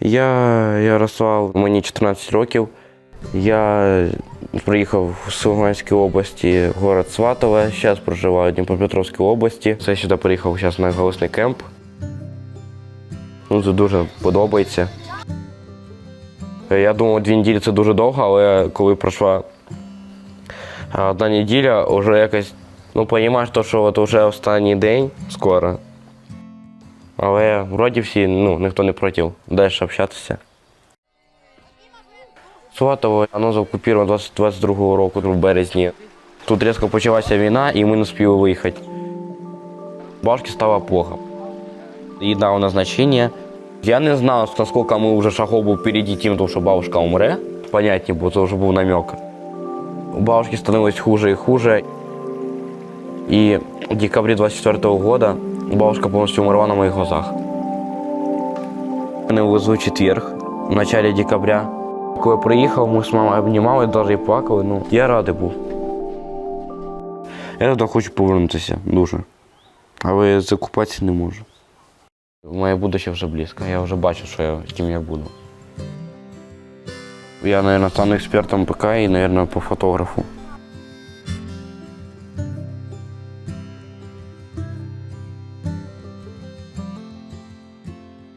Я Ярослав, мені 14 років. Я приїхав з Луганської області, город Сватове. Зараз проживаю в Дніпропетровській області. Це сюди приїхав зараз на голосний кемп. Ну, це дуже подобається. Я думав, дві неділі це дуже довго, але коли пройшла одна неділя, вже якось, ну, розумієш, що от вже останній день скоро. Але вроді всі, ну, ніхто не проти далі общатися. Сватово, воно заокуповано 2022 року в березні. Тут різко почалася війна і ми не спіли виїхати. Бабушке стало плохо. Їй дало назначення. Я не знав, наскільки ми вже шагов був впереді тим, тому що бабушка умре. Понятні було, це вже був намек. У бабушки становилось хуже и хуже. И в декабре 24 года бабушка полностью умерла на моих глазах. Мене увезли в четверг, в начале декабря. Коли я приїхав, ми з мамою обнімали, навіть плакали. Ну, я радий був. Я туди хочу повернутися дуже. Але закупатися не можу. Моє будущее вже близько. Я вже бачу, що я, ким я буду. Я, мабуть, стану експертом ПК і, мабуть, по фотографу.